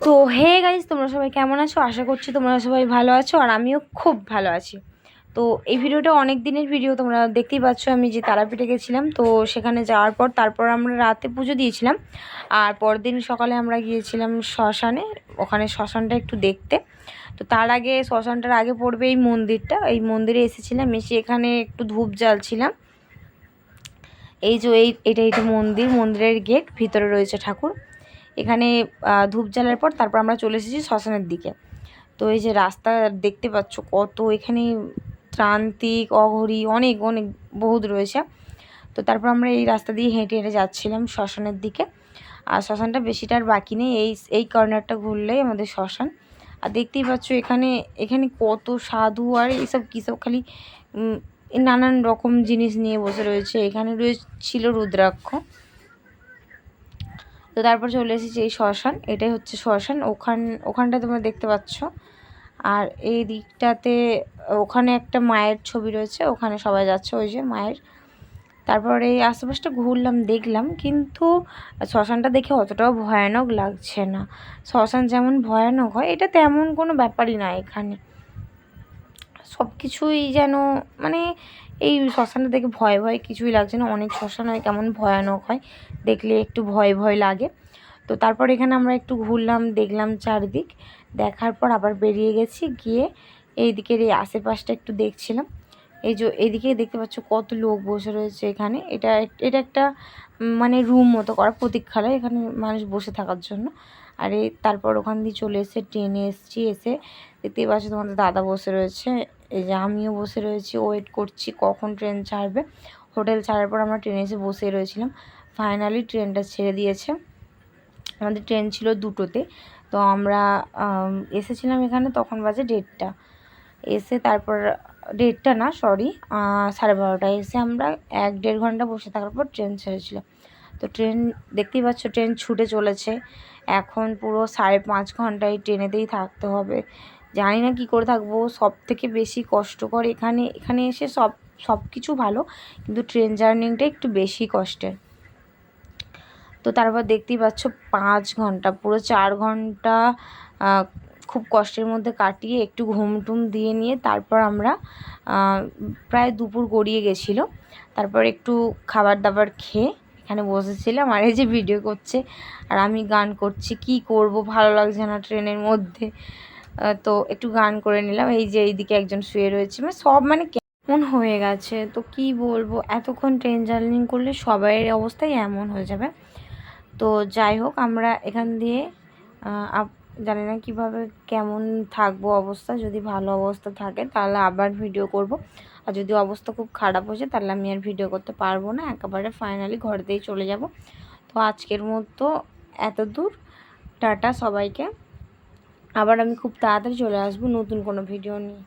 তো, hey guys তোমরা সবাই কেমন আছো? আশা করছি তোমরা সবাই ভালো আছো আর আমিও খুব ভালো আছি। তো, এই ভিডিওটা অনেক দিনের ভিডিও, তোমরা দেখতেই পাচ্ছ আমি যে তারাপীঠে গেছিলাম। তো, সেখানে যাওয়ার পর তারপর আমরা রাতে পুজো দিয়েছিলাম। আর পরদিন সকালে আমরা গিয়েছিলাম শ্মশানে, ওখানে শ্মশানটা একটু দেখতে। তো, তার আগে শ্মশানটার আগে পড়বে এই মন্দিরটা। এই মন্দিরে এসেছিলাম, এসে এখানে একটু ধূপ জ্বালছিলাম। এই যে, এই, এটা এটা মন্দির, মন্দিরের গেট ভিতরে রয়েছে ঠাকুর। এখানে ধূপ জ্বালার পর তারপর আমরা চলে এসেছি শ্মশানের দিকে। তো এই যে রাস্তা দেখতে পাচ্ছ কত এখানে ত্রান্তিক, অঘরি, অনেক অনেক বহুত রয়েছে। তো তারপর আমরা এই রাস্তা দিয়ে হেঁটে হেঁটে যাচ্ছিলাম শ্মশানের দিকে। আর শ্মশানটা বেশিটা আর বাকি নেই, এই এই কর্নারটা ঘুরলেই আমাদের শ্মশান। আর দেখতেই পাচ্ছ এখানে এখানে কত সাধু আর এইসব কী সব খালি নানান রকম জিনিস নিয়ে বসে রয়েছে। এখানে রয়েছিল রুদ্রাক্ষ। তো তারপর চলে এসেছি এই শ্মশান, এটাই হচ্ছে শ্মশান। ওখান, ওখানটা তোমরা দেখতে পাচ্ছ। আর এই দিকটাতে ওখানে একটা মায়ের ছবি রয়েছে, ওখানে সবাই যাচ্ছে ওই যে মায়ের। তারপরে এই আশেপাশটা ঘুরলাম, দেখলাম, কিন্তু শ্মশানটা দেখে অতটাও ভয়ানক লাগছে না। শ্মশান যেমন ভয়ানক হয়, এটা তেমন কোনো ব্যাপারই না এখানে। সব কিছুই যেন মানে এই শ্মশানটা দেখে ভয় ভয় কিছুই লাগছে না। অনেক শ্মশান হয়, কেমন ভয়ানক হয়। দেখলে একটু ভয় ভয় লাগে। তো তারপর এখানে আমরা একটু ঘুরলাম, দেখলাম চারদিক। দেখার পর আবার বেরিয়ে গেছি, গিয়ে এই দিকের এই আশেপাশটা একটু দেখছিলাম। এই যে এইদিকে দেখতে পাচ্ছ কত লোক বসে রয়েছে এখানে। এটা এটা একটা মানে রুম মতো করা, প্রতীক্ষালয় এখানে মানুষ বসে থাকার জন্য। আর, তারপর ওখান দিয়ে চলে এসে ট্রেনে এসেছি, এসে দেখতেই পাচ্ছ তোমাদের দাদা বসে রয়েছে। এই যে আমিও বসে রয়েছি, ওয়েট করছি কখন ট্রেন ছাড়বে। হোটেল ছাড়ার পর আমরা ট্রেনে এসে বসে রয়েছিলাম। ফাইনালি ট্রেনটা ছেড়ে দিয়েছে। আমাদের ট্রেন ছিল দুটোতে। তো আমরা এসেছিলাম এখানে তখন বাজে ডেটটা এসে তারপর ডেটটা না সরি সাড়ে বারোটায় এসে আমরা এক দেড় ঘণ্টা বসে থাকার পর ট্রেন ছেড়েছিল। তো ট্রেন, দেখতেই পাচ্ছ ট্রেন ছুটে চলেছে। এখন পুরো সাড়ে পাঁচ ঘন্টায় ট্রেনেতেই থাকতে হবে। জানি না কী করে থাকব সব থেকে বেশি কষ্টকর এখানে এখানে এসে সব সব কিছু ভালো, কিন্তু ট্রেন জার্নিংটা একটু বেশি কষ্টের। তো তারপর দেখতেই পাচ্ছ পাঁচ ঘণ্টা, পুরো চার ঘণ্টা খুব কষ্টের মধ্যে কাটিয়ে একটু ঘুম টুম দিয়ে নিয়ে তারপর আমরা প্রায় দুপুর গড়িয়ে গেছিল। তারপর একটু খাবার দাবার খেয়ে এখানে বসেছিলাম আর এই যে ভিডিও করছে, আর আমি গান করছি, কি করব, ভালো লাগছে না ট্রেনের মধ্যে। তো একটু গান করে নিলাম। এই যে এইদিকে একজন শুয়ে রয়েছে। মানে সব মানে কেমন হয়ে গেছে? তো কি বলব? এতক্ষণ ট্রেন জার্নি করলে সবাইয়ের অবস্থাই এমন হয়ে যাবে। তো যাই হোক, আমরা এখান দিয়ে জানি না কীভাবে কেমন থাকব অবস্থা। যদি ভালো অবস্থা থাকে, তাহলে আবার ভিডিও করব। আর যদি অবস্থা খুব খারাপ হয়ে যায় তাহলে আমি আর ভিডিও করতে পারব না। একেবারে ফাইনালি ঘরেতেই চলে যাব। তো আজকের মতো এত দূর টাটা সবাইকে। আবার আমি খুব তাড়াতাড়ি চলে আসব নতুন কোনো ভিডিও নিয়ে।